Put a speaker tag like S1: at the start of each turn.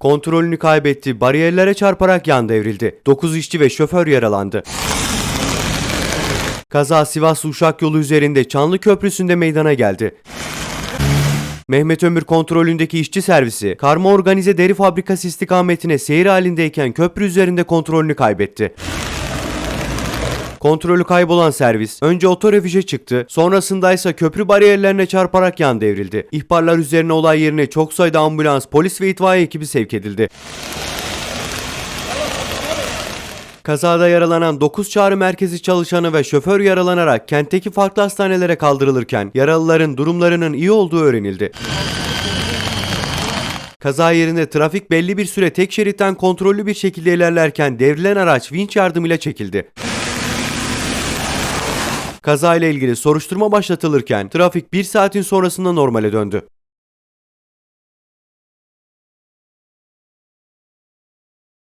S1: Kontrolünü kaybetti, bariyerlere çarparak yan devrildi. 9 işçi ve şoför yaralandı. Kaza Sivas Uşak yolu üzerinde Çanlı Köprüsü'nde meydana geldi. Mehmet Ömür kontrolündeki işçi servisi, karma organize deri fabrikası istikametine seyir halindeyken köprü üzerinde kontrolünü kaybetti. Kontrolü kaybolan servis önce otorefüje çıktı, sonrasında ise köprü bariyerlerine çarparak yan devrildi. İhbarlar üzerine olay yerine çok sayıda ambulans, polis ve itfaiye ekibi sevk edildi. Kazada yaralanan 9 çağrı merkezi çalışanı ve şoför yaralanarak kentteki farklı hastanelere kaldırılırken yaralıların durumlarının iyi olduğu öğrenildi. Kaza yerinde trafik belli bir süre tek şeritten kontrollü bir şekilde ilerlerken devrilen araç vinç yardımıyla çekildi. Kaza ile ilgili soruşturma başlatılırken trafik bir saatin sonrasında normale döndü.